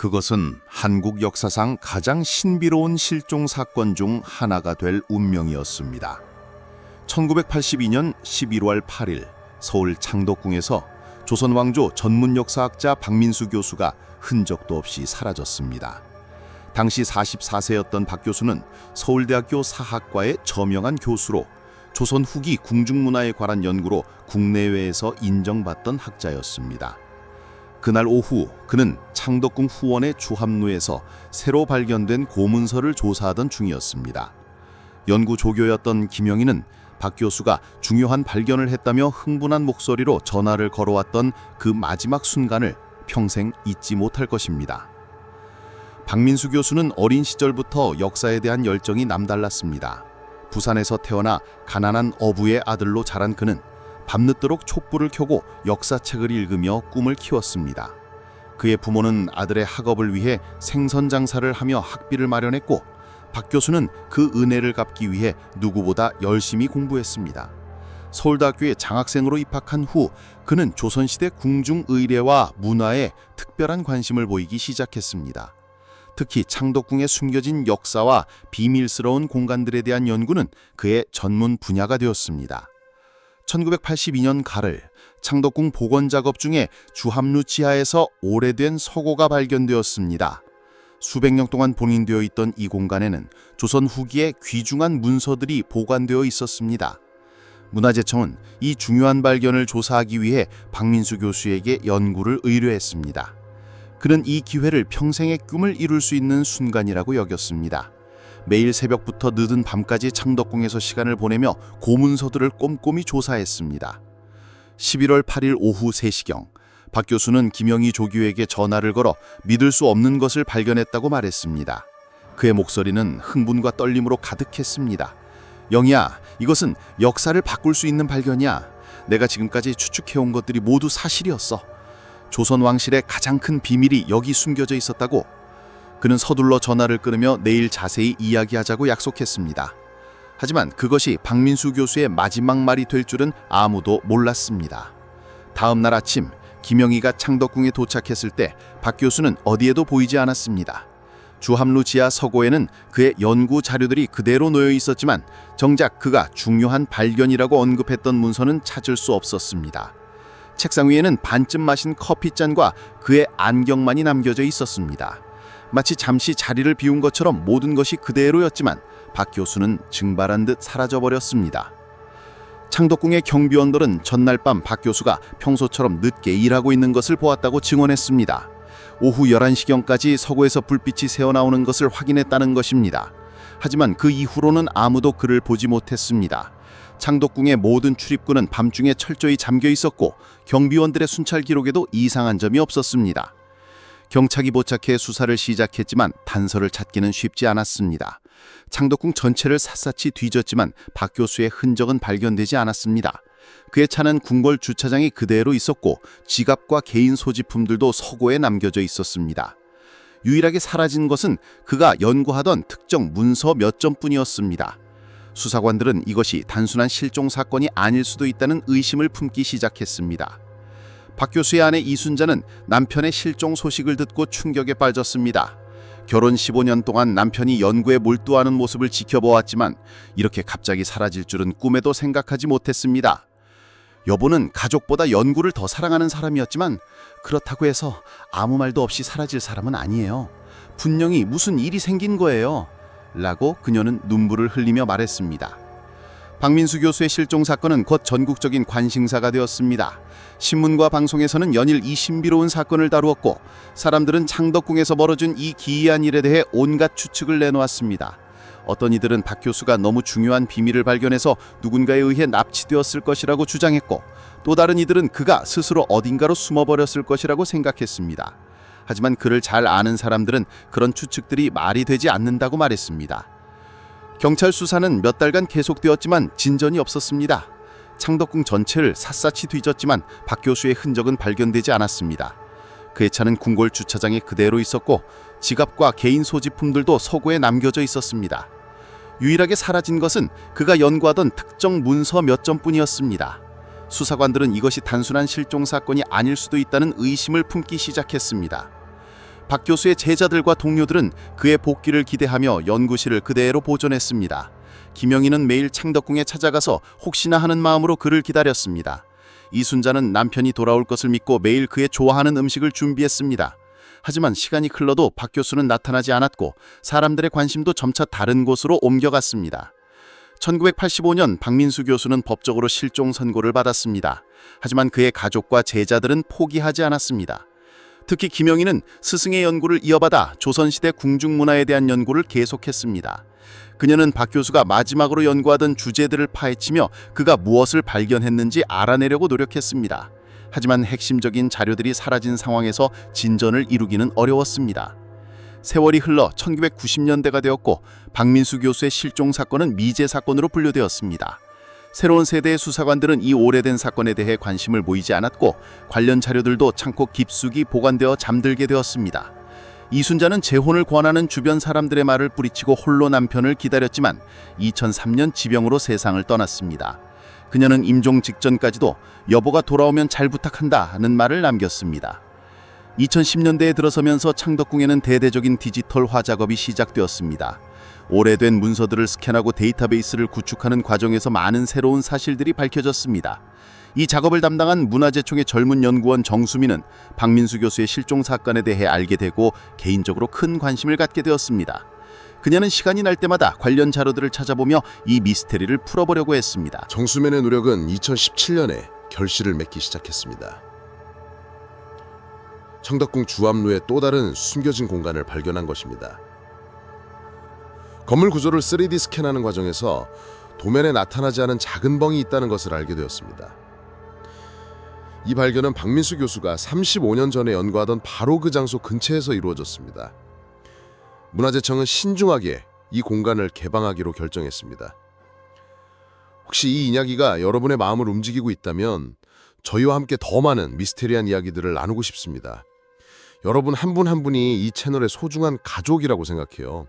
그것은 한국 역사상 가장 신비로운 실종 사건 중 하나가 될 운명이었습니다. 1982년 11월 8일 서울 창덕궁에서 조선 왕조 전문 역사학자 박민수 교수가 흔적도 없이 사라졌습니다. 당시 44세였던 박 교수는 서울대학교 사학과의 저명한 교수로 조선 후기 궁중문화에 관한 연구로 국내외에서 인정받던 학자였습니다. 그날 오후 그는 창덕궁 후원의 주합루에서 새로 발견된 고문서를 조사하던 중이었습니다. 연구 조교였던 김영희는 박 교수가 중요한 발견을 했다며 흥분한 목소리로 전화를 걸어왔던 그 마지막 순간을 평생 잊지 못할 것입니다. 박민수 교수는 어린 시절부터 역사에 대한 열정이 남달랐습니다. 부산에서 태어나 가난한 어부의 아들로 자란 그는 밤늦도록 촛불을 켜고 역사책을 읽으며 꿈을 키웠습니다. 그의 부모는 아들의 학업을 위해 생선 장사를 하며 학비를 마련했고 박 교수는 그 은혜를 갚기 위해 누구보다 열심히 공부했습니다. 서울대학교에 장학생으로 입학한 후 그는 조선시대 궁중의례와 문화에 특별한 관심을 보이기 시작했습니다. 특히 창덕궁에 숨겨진 역사와 비밀스러운 공간들에 대한 연구는 그의 전문 분야가 되었습니다. 1982년 가을 창덕궁 복원 작업 중에 주합루 지하에서 오래된 서고가 발견되었습니다. 수백 년 동안 봉인되어 있던 이 공간에는 조선 후기의 귀중한 문서들이 보관되어 있었습니다. 문화재청은 이 중요한 발견을 조사하기 위해 박민수 교수에게 연구를 의뢰했습니다. 그는 이 기회를 평생의 꿈을 이룰 수 있는 순간이라고 여겼습니다. 매일 새벽부터 늦은 밤까지 창덕궁에서 시간을 보내며 고문서들을 꼼꼼히 조사했습니다. 11월 8일 오후 3시경 박 교수는 김영희 조교에게 전화를 걸어 믿을 수 없는 것을 발견했다고 말했습니다. 그의 목소리는 흥분과 떨림으로 가득했습니다. 영희야, 이것은 역사를 바꿀 수 있는 발견이야. 내가 지금까지 추측해온 것들이 모두 사실이었어. 조선 왕실의 가장 큰 비밀이 여기 숨겨져 있었다고. 그는 서둘러 전화를 끊으며 내일 자세히 이야기하자고 약속했습니다. 하지만 그것이 박민수 교수의 마지막 말이 될 줄은 아무도 몰랐습니다. 다음 날 아침 김영희가 창덕궁에 도착했을 때 박 교수는 어디에도 보이지 않았습니다. 주합루 지하 서고에는 그의 연구 자료들이 그대로 놓여 있었지만 정작 그가 중요한 발견이라고 언급했던 문서는 찾을 수 없었습니다. 책상 위에는 반쯤 마신 커피잔과 그의 안경만이 남겨져 있었습니다. 마치 잠시 자리를 비운 것처럼 모든 것이 그대로였지만 박 교수는 증발한 듯 사라져버렸습니다. 창덕궁의 경비원들은 전날 밤 박 교수가 평소처럼 늦게 일하고 있는 것을 보았다고 증언했습니다. 오후 11시경까지 서고에서 불빛이 새어나오는 것을 확인했다는 것입니다. 하지만 그 이후로는 아무도 그를 보지 못했습니다. 창덕궁의 모든 출입구는 밤중에 철저히 잠겨 있었고 경비원들의 순찰 기록에도 이상한 점이 없었습니다. 경찰이 포착해 수사를 시작했지만 단서를 찾기는 쉽지 않았습니다. 창덕궁 전체를 샅샅이 뒤졌지만 박 교수의 흔적은 발견되지 않았습니다. 그의 차는 궁궐 주차장이 그대로 있었고 지갑과 개인 소지품들도 서고에 남겨져 있었습니다. 유일하게 사라진 것은 그가 연구하던 특정 문서 몇 점뿐이었습니다. 수사관들은 이것이 단순한 실종 사건이 아닐 수도 있다는 의심을 품기 시작했습니다. 박 교수의 아내 이순자는 남편의 실종 소식을 듣고 충격에 빠졌습니다. 결혼 15년 동안 남편이 연구에 몰두하는 모습을 지켜보았지만 이렇게 갑자기 사라질 줄은 꿈에도 생각하지 못했습니다. 여보는 가족보다 연구를 더 사랑하는 사람이었지만 그렇다고 해서 아무 말도 없이 사라질 사람은 아니에요. 분명히 무슨 일이 생긴 거예요. 라고 그녀는 눈물을 흘리며 말했습니다. 박민수 교수의 실종 사건은 곧 전국적인 관심사가 되었습니다. 신문과 방송에서는 연일 이 신비로운 사건을 다루었고 사람들은 창덕궁에서 벌어진 이 기이한 일에 대해 온갖 추측을 내놓았습니다. 어떤 이들은 박 교수가 너무 중요한 비밀을 발견해서 누군가에 의해 납치되었을 것이라고 주장했고 또 다른 이들은 그가 스스로 어딘가로 숨어버렸을 것이라고 생각했습니다. 하지만 그를 잘 아는 사람들은 그런 추측들이 말이 되지 않는다고 말했습니다. 경찰 수사는 몇 달간 계속되었지만 진전이 없었습니다. 창덕궁 전체를 샅샅이 뒤졌지만 박 교수의 흔적은 발견되지 않았습니다. 그의 차는 궁궐 주차장에 그대로 있었고 지갑과 개인 소지품들도 서고에 남겨져 있었습니다. 유일하게 사라진 것은 그가 연구하던 특정 문서 몇 점뿐이었습니다. 수사관들은 이것이 단순한 실종 사건이 아닐 수도 있다는 의심을 품기 시작했습니다. 박 교수의 제자들과 동료들은 그의 복귀를 기대하며 연구실을 그대로 보존했습니다. 김영희는 매일 창덕궁에 찾아가서 혹시나 하는 마음으로 그를 기다렸습니다. 이순자는 남편이 돌아올 것을 믿고 매일 그의 좋아하는 음식을 준비했습니다. 하지만 시간이 흘러도 박 교수는 나타나지 않았고 사람들의 관심도 점차 다른 곳으로 옮겨갔습니다. 1985년 박민수 교수는 법적으로 실종 선고를 받았습니다. 하지만 그의 가족과 제자들은 포기하지 않았습니다. 특히 김영희는 스승의 연구를 이어받아 조선시대 궁중문화에 대한 연구를 계속했습니다. 그녀는 박 교수가 마지막으로 연구하던 주제들을 파헤치며 그가 무엇을 발견했는지 알아내려고 노력했습니다. 하지만 핵심적인 자료들이 사라진 상황에서 진전을 이루기는 어려웠습니다. 세월이 흘러 1990년대가 되었고 박민수 교수의 실종 사건은 미제 사건으로 분류되었습니다. 새로운 세대의 수사관들은 이 오래된 사건에 대해 관심을 보이지 않았고 관련 자료들도 창고 깊숙이 보관되어 잠들게 되었습니다. 이순자는 재혼을 권하는 주변 사람들의 말을 뿌리치고 홀로 남편을 기다렸지만 2003년 지병으로 세상을 떠났습니다. 그녀는 임종 직전까지도 여보가 돌아오면 잘 부탁한다는 말을 남겼습니다. 2010년대에 들어서면서 창덕궁에는 대대적인 디지털 화 작업이 시작되었습니다. 오래된 문서들을 스캔하고 데이터베이스를 구축하는 과정에서 많은 새로운 사실들이 밝혀졌습니다. 이 작업을 담당한 문화재청의 젊은 연구원 정수민은 박민수 교수의 실종 사건에 대해 알게 되고 개인적으로 큰 관심을 갖게 되었습니다. 그녀는 시간이 날 때마다 관련 자료들을 찾아보며 이 미스테리를 풀어보려고 했습니다. 정수맨의 노력은 2017년에 결실을 맺기 시작했습니다. 청덕궁 주암루의 또 다른 숨겨진 공간을 발견한 것입니다. 건물 구조를 3D 스캔하는 과정에서 도면에 나타나지 않은 작은 벙이 있다는 것을 알게 되었습니다. 이 발견은 박민수 교수가 35년 전에 연구하던 바로 그 장소 근처에서 이루어졌습니다. 문화재청은 신중하게 이 공간을 개방하기로 결정했습니다. 혹시 이 이야기가 여러분의 마음을 움직이고 있다면 저희와 함께 더 많은 미스테리한 이야기들을 나누고 싶습니다. 여러분 한 분한 분이 이 채널의 소중한 가족이라고 생각해요.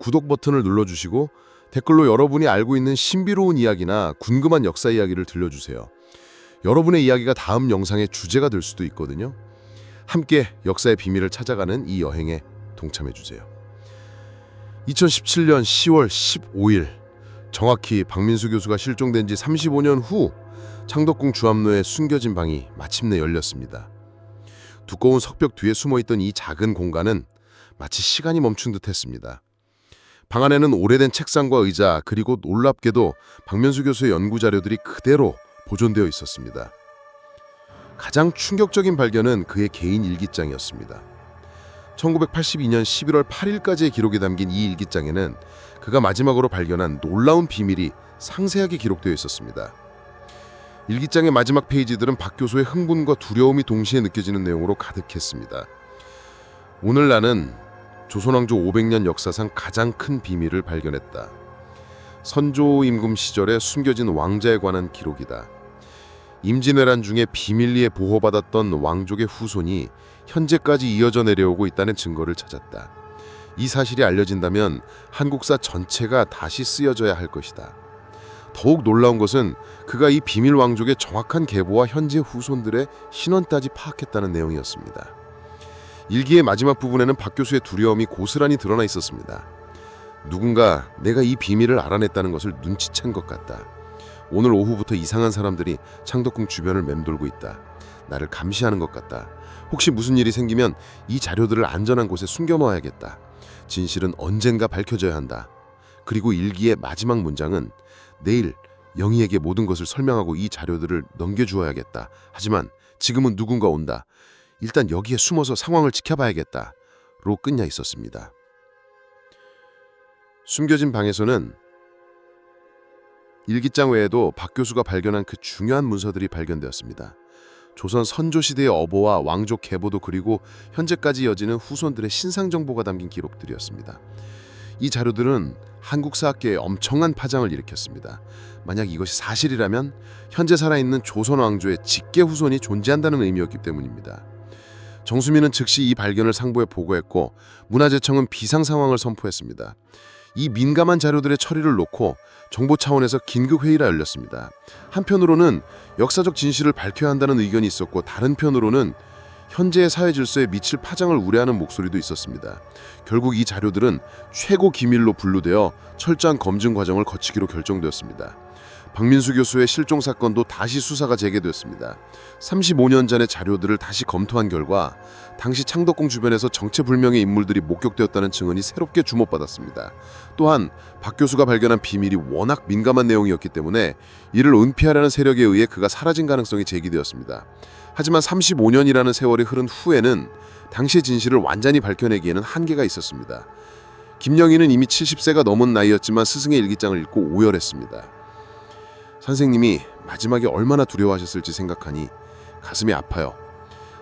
구독 버튼을 눌러주시고 댓글로 여러분이 알고 있는 신비로운 이야기나 궁금한 역사 이야기를 들려주세요. 여러분의 이야기가 다음 영상의 주제가 될 수도 있거든요. 함께 역사의 비밀을 찾아가는 이 여행에 동참해주세요. 2017년 10월 15일 정확히 박민수 교수가 실종된 지 35년 후 창덕궁 주암로에 숨겨진 방이 마침내 열렸습니다. 두꺼운 석벽 뒤에 숨어있던 이 작은 공간은 마치 시간이 멈춘 듯 했습니다. 방 안에는 오래된 책상과 의자 그리고 놀랍게도 박민수 교수의 연구 자료들이 그대로 보존되어 있었습니다. 가장 충격적인 발견은 그의 개인 일기장이었습니다. 1982년 11월 8일까지의 기록이 담긴 이 일기장에는 그가 마지막으로 발견한 놀라운 비밀이 상세하게 기록되어 있었습니다. 일기장의 마지막 페이지들은 박 교수의 흥분과 두려움이 동시에 느껴지는 내용으로 가득했습니다. 오늘 나는 조선왕조 500년 역사상 가장 큰 비밀을 발견했다. 선조 임금 시절에 숨겨진 왕자에 관한 기록이다. 임진왜란 중에 비밀리에 보호받았던 왕족의 후손이 현재까지 이어져 내려오고 있다는 증거를 찾았다. 이 사실이 알려진다면 한국사 전체가 다시 쓰여져야 할 것이다. 더욱 놀라운 것은 그가 이 비밀 왕족의 정확한 계보와 현재 후손들의 신원까지 파악했다는 내용이었습니다. 일기의 마지막 부분에는 박 교수의 두려움이 고스란히 드러나 있었습니다. 누군가 내가 이 비밀을 알아냈다는 것을 눈치챈 것 같다. 오늘 오후부터 이상한 사람들이 창덕궁 주변을 맴돌고 있다. 나를 감시하는 것 같다. 혹시 무슨 일이 생기면 이 자료들을 안전한 곳에 숨겨 놓아야겠다. 진실은 언젠가 밝혀져야 한다. 그리고 일기의 마지막 문장은 내일 영희에게 모든 것을 설명하고 이 자료들을 넘겨주어야겠다. 하지만 지금은 누군가 온다. 일단 여기에 숨어서 상황을 지켜봐야겠다. 로 끝냐 있었습니다. 숨겨진 방에서는 일기장 외에도 박 교수가 발견한 그 중요한 문서들이 발견되었습니다. 조선 선조 시대의 어보와 왕족 계보도 그리고 현재까지 이어지는 후손들의 신상 정보가 담긴 기록들이었습니다. 이 자료들은 한국 사학계에 엄청난 파장을 일으켰습니다. 만약 이것이 사실이라면 현재 살아있는 조선 왕조의 직계 후손이 존재한다는 의미였기 때문입니다. 정수민은 즉시 이 발견을 상부에 보고했고 문화재청은 비상 상황을 선포했습니다. 이 민감한 자료들의 처리를 놓고 정보 차원에서 긴급 회의가 열렸습니다. 한편으로는 역사적 진실을 밝혀야 한다는 의견이 있었고 다른 편으로는 현재의 사회 질서에 미칠 파장을 우려하는 목소리도 있었습니다. 결국 이 자료들은 최고 기밀로 분류되어 철저한 검증 과정을 거치기로 결정되었습니다. 박민수 교수의 실종 사건도 다시 수사가 재개되었습니다. 35년 전의 자료들을 다시 검토한 결과 당시 창덕궁 주변에서 정체불명의 인물들이 목격되었다는 증언이 새롭게 주목받았습니다. 또한 박 교수가 발견한 비밀이 워낙 민감한 내용이었기 때문에 이를 은폐하려는 세력에 의해 그가 사라진 가능성이 제기되었습니다. 하지만 35년이라는 세월이 흐른 후에는 당시의 진실을 완전히 밝혀내기에는 한계가 있었습니다. 김영희는 이미 70세가 넘은 나이였지만 스승의 일기장을 읽고 오열했습니다. 선생님이 마지막에 얼마나 두려워하셨을지 생각하니 가슴이 아파요.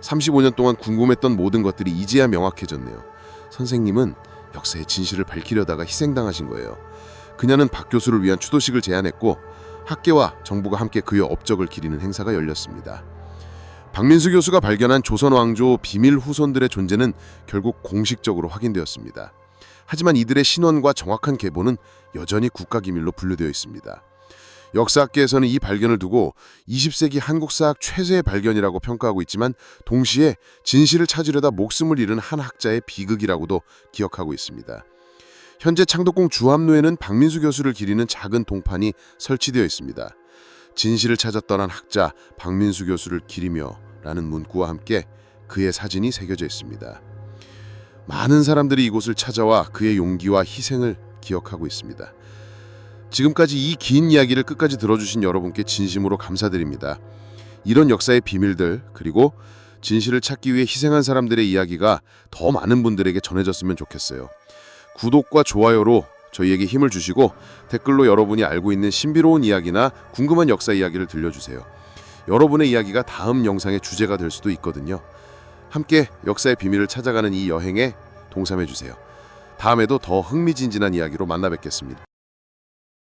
35년 동안 궁금했던 모든 것들이 이제야 명확해졌네요. 선생님은 역사의 진실을 밝히려다가 희생당하신 거예요. 그녀는 박 교수를 위한 추도식을 제안했고 학계와 정부가 함께 그의 업적을 기리는 행사가 열렸습니다. 박민수 교수가 발견한 조선 왕조 비밀 후손들의 존재는 결국 공식적으로 확인되었습니다. 하지만 이들의 신원과 정확한 계보는 여전히 국가기밀로 분류되어 있습니다. 역사학계에서는 이 발견을 두고 20세기 한국사학 최세의 발견이라고 평가하고 있지만 동시에 진실을 찾으려다 목숨을 잃은 한 학자의 비극이라고도 기억하고 있습니다. 현재 창덕궁 주합로에는 박민수 교수를 기리는 작은 동판이 설치되어 있습니다. 진실을 찾아 떠난 학자 박민수 교수를 기리며 라는 문구와 함께 그의 사진이 새겨져 있습니다. 많은 사람들이 이곳을 찾아와 그의 용기와 희생을 기억하고 있습니다. 지금까지 이 긴 이야기를 끝까지 들어주신 여러분께 진심으로 감사드립니다. 이런 역사의 비밀들 그리고 진실을 찾기 위해 희생한 사람들의 이야기가 더 많은 분들에게 전해졌으면 좋겠어요. 구독과 좋아요로 저희에게 힘을 주시고 댓글로 여러분이 알고 있는 신비로운 이야기나 궁금한 역사 이야기를 들려주세요. 여러분의 이야기가 다음 영상의 주제가 될 수도 있거든요. 함께 역사의 비밀을 찾아가는 이 여행에 동참해 주세요. 다음에도 더 흥미진진한 이야기로 만나 뵙겠습니다.